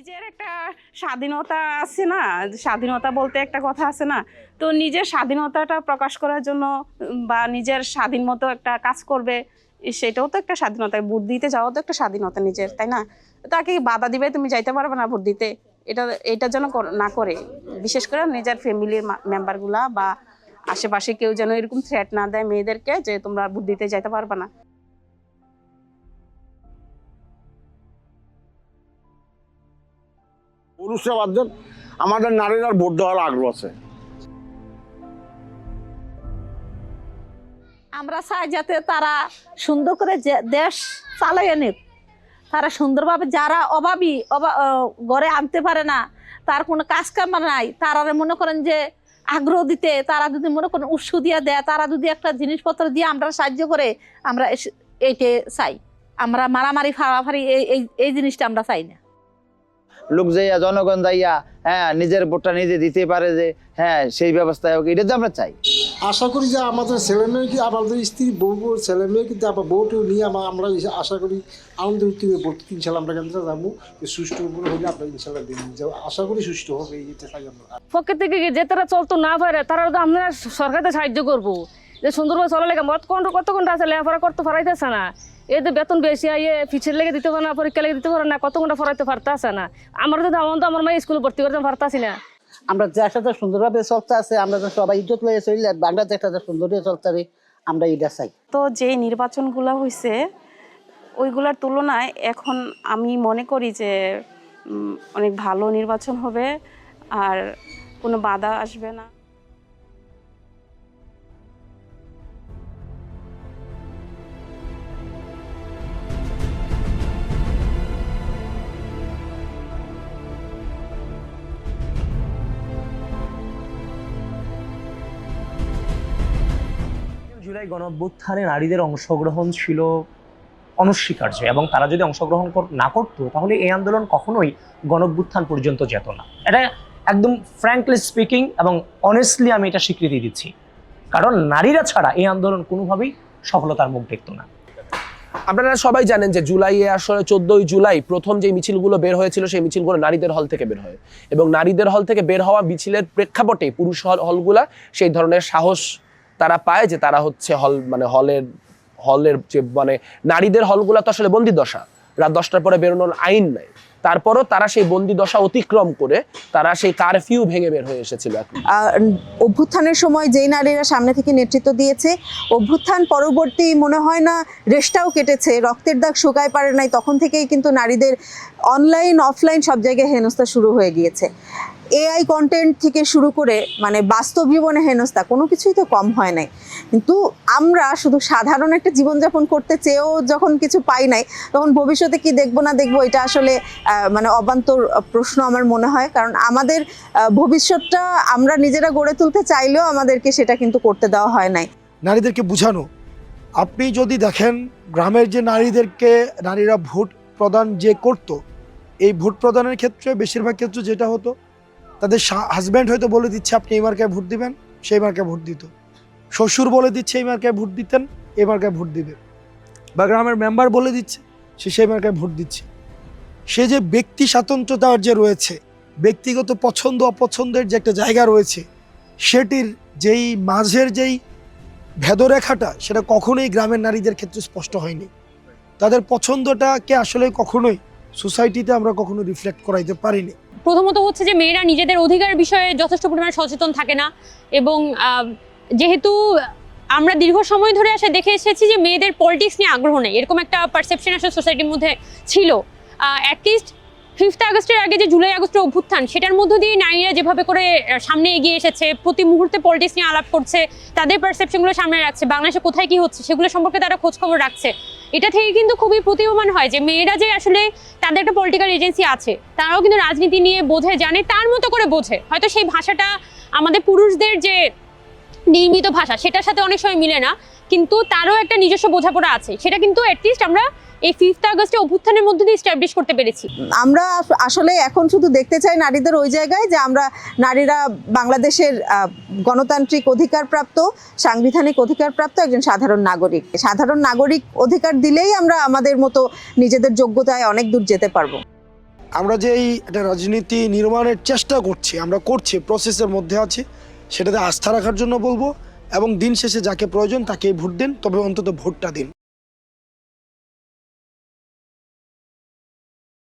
নিজের একটা স্বাধীনতা আছে না, স্বাধীনতা বলতে একটা কথা আছে না, তো নিজের স্বাধীনতাটা প্রকাশ করার জন্য বা নিজের স্বাধীন মতো একটা কাজ করবে সেটাও তো একটা স্বাধীনতা, ভোট দিতে যাওয়া তো একটা স্বাধীনতা নিজের, তাই না? তাকে বাধা দিবে, তুমি যাইতে পারবে না ভোট দিতে, এটা এটা যেন না করে, বিশেষ করে নিজের ফ্যামিলির মেম্বারগুলা বা আশেপাশে কেউ যেন এরকম থ্রেট না দেয় মেয়েদেরকে যে তোমরা ভোট দিতে যাইতে পারবে না। পুরুষরা বাদ দেন আমাদের নারীরা ভোট দেওয়ার আগ্রহ আছে। আমরা চাই যাতে তারা সুন্দর করে দেশ চালাইয়ে নিক। তারা সুন্দরভাবে যারা অভাবী ঘরে আনতে পারে না, তার কোনো কাজ কাম নাই, তারা মনে করেন যে আগ্রহ দিতে, তারা যদি মনে করেন উৎস দিয়ে দেয়, তারা যদি একটা জিনিসপত্র দিয়ে আমরা সাহায্য করে, আমরা এইটে চাই। আমরা মারামারি, ফাড়াফাড়ি এই- এই জিনিসটা আমরা চাই না। লোক যাইয়া জনগণ যাইয়া হ্যাঁ নিজের ভোটটা নিজে দিতে পারে যে হ্যাঁ সেই ব্যবস্থায় হোক এটা তো আমরা চাই। আশা করি যে আমাদের ছেলে মেয়ে কি আমাদের স্ত্রী বউ বউ ছেলে মেয়ে কিন্তু আবার বউটিও নিয়ে আমরা আমরা আশা করি আনন্দ উত্তীবে ভর্তি ইনশাল্লাহ আমরা কেন্দ্রে যাব। সুষ্ঠু উপরে হলে আমরা ইনশাল্লাহ দিন যাব। আশা করি সুষ্ঠু হবে এইটা চাই আমরা পকেট থেকে যে তারা চলতো না পারে তারা তো আমরা সরকারকে সাহায্য করব। যে সুন্দরভাবে চলা লেগে মত কোন কত ঘণ্টা আছে লেখাপড়া করতে পারাইতেছে না। এদের বেতন বেশি আইয়ে ফিচের লেগে দিতে পারে না পরীক্ষা লেগে দিতে পারে না কত ঘণ্টা পড়াইতে পারতেছে না। আমার তো আমার তো আমার মেয়ে স্কুলে ভর্তি করতে পারতাছি না। আমরা যার সাথে সুন্দরভাবে চলতে আছে আমরা যেন সবাই ইজ্জত লয়ে চলি আর বাংলাদেশটা যে সুন্দর চলতে পারি আমরা এটা চাই। তো যে নির্বাচনগুলো হয়েছে ওইগুলোর তুলনায় এখন আমি মনে করি যে অনেক ভালো নির্বাচন হবে আর কোনো বাধা আসবে না। জুলাই গণঅভ্যুত্থানে নারীদের অংশগ্রহণ ছিল অনস্বীকার্য এবং তারা যদি অংশগ্রহণ না করতো, তাহলে এই আন্দোলন কখনোই গণঅভ্যুত্থান পর্যন্ত যেত না। এটা একদম ফ্র্যাঙ্কলি স্পিকিং এবং অনেস্টলি আমি এটা স্বীকৃতি দিচ্ছি। কারণ নারীরা ছাড়া এই আন্দোলন কোনোভাবেই সফলতার মুখ দেখতো না। আপনারা সবাই জানেন যে জুলাইয়ে আসলে চোদ্দই জুলাই প্রথম যে মিছিলগুলো বের হয়েছিল, সেই মিছিলগুলো নারীদের হল থেকে বের হয়। এবং নারীদের হল থেকে বের হওয়া মিছিলের প্রেক্ষাপটে পুরুষ হলগুলা সেই ধরনের সাহস তারা পায় যে তারা হচ্ছে হল মানে হলের হলের যে মানে নারীদের হলগুলা তো আসলে বন্দি দশা। রাত দশটার পরে বেরোনোর আইন নাই। তারপরও তারা সেই বন্দি দশা অতিক্রম করে তারা সেই কারফিউ ভেঙে বের হয়ে এসেছিল অভ্যুত্থানের সময় যেই নারীরা সামনে থেকে নেতৃত্ব দিয়েছে, অভ্যুত্থান পরবর্তী মনে হয় না রেশটাও কেটেছে, রক্তের দাগ শুকায় পারে নাই, তখন থেকেই কিন্তু নারীদের অনলাইন অফলাইন সব জায়গায় হেনস্থা শুরু হয়ে গিয়েছে। এআই কন্টেন্ট থেকে শুরু করে মানে বাস্তব জীবনে হেনস্থা কোনো কিছুই তো কম হয় নাই। কিন্তু আমরা শুধু সাধারণ একটা জীবনযাপন করতে চেয়েও যখন কিছু পাই নাই, তখন ভবিষ্যতে কি দেখব না দেখব এটা আসলে মানে অবান্তর প্রশ্ন আমার মনে হয়। কারণ আমাদের ভবিষ্যৎটা আমরা নিজেরা গড়ে তুলতে চাইলেও আমাদেরকে সেটা কিন্তু করতে দেওয়া হয় নাই। নারীদেরকে বুঝানো। আপনি যদি দেখেন গ্রামের যে নারীদেরকে, নারীরা ভোট প্রদান যে করত, এই ভোট প্রদানের ক্ষেত্রে বেশিরভাগ ক্ষেত্রে যেটা হতো তাদের হাজব্যান্ড হয়তো বলে দিচ্ছে, আপনি এই মার্কায় ভোট দিবেন, সেই মার্কায় ভোট দিত। শ্বশুর বলে দিচ্ছে, এই মার্কায় ভোট দিতেন, এই মার্কায় ভোট দিবে বা গ্রামের মেম্বার বলে দিচ্ছে, সে সেই মার্কায় ভোট দিচ্ছে। সে যে ব্যক্তি স্বাতন্ত্র্যতার যে রয়েছে, ব্যক্তিগত পছন্দ, অপছন্দের যে একটা জায়গা রয়েছে, সেটির যেই মাঝের যেই ভেদরেখাটা, সেটা কখনোই গ্রামের নারীদের ক্ষেত্রে স্পষ্ট হয়নি। তাদের পছন্দটাকে আসলে কখনোই সোসাইটিতে আমরা কখনো রিফ্লেক্ট করাইতে পারিনি। প্রথমত হচ্ছে যে মেয়েরা নিজেদের অধিকার বিষয়ে যথেষ্ট পরিমাণে সচেতন থাকে না। এবং যেহেতু আমরা দীর্ঘ সময় ধরে আসে দেখে এসেছি যে মেয়েদের পলিটিক্স নিয়ে আগ্রহ নেই, এরকম একটা পারসেপশন আসলে সোসাইটির মধ্যে ছিল। অ্যাটলিস্ট ফিফথ আগস্টের আগে যে জুলাই আগস্টের অভ্যুত্থান, সেটার মধ্য দিয়ে নারীরা যেভাবে করে সামনে এগিয়ে এসেছে, প্রতি মুহূর্তে পলিটিক্স নিয়ে আলাপ করছে, তাদের পারসেপশনগুলো সামনে রাখছে, বাংলাদেশে কোথায় কি হচ্ছে, সেগুলো সম্পর্কে তারা খোঁজখবর রাখছে। এটা থেকে কিন্তু খুবই প্রতীয়মান হয় যে মেয়েরা যে আসলে তাদের একটা পলিটিক্যাল এজেন্সি আছে, তারাও কিন্তু রাজনীতি নিয়ে বোঝে, জানে, তার মতো করে বোঝে। হয়তো সেই ভাষাটা আমাদের পুরুষদের যে নির্মিত ভাষা, সেটার সাথে অনেক সময় মিলে না। কিন্তু তারও একটা নিজস্ব বোঝাপড়া আছে। সেটা কিন্তু অ্যাটলিস্ট আমরা এই ফিফথ আগস্টে অভ্যুত্থানের মধ্যে দিয়ে স্ট্যাবলিশ করতে পেরেছি। আমরা আসলে এখন শুধু দেখতে চাই নারীদের ওই জায়গায় যে আমরা নারীরা বাংলাদেশের গণতান্ত্রিক অধিকারপ্রাপ্ত সাংবিধানিক অধিকারপ্রাপ্ত একজন সাধারণ নাগরিক। সাধারণ নাগরিক অধিকার দিলেই আমরা আমাদের মতো নিজেদের যোগ্যতায় অনেক দূর যেতে পারব। আমরা যে এই একটা রাজনীতি নির্মাণের চেষ্টা করছি আমরা করছি প্রসেসের মধ্যে আছি সেটাতে আস্থা রাখার জন্য বলব। এবং দিন শেষে যাকে প্রয়োজন তাকেই ভোট দিন তবে অন্তত ভোটটা দিন।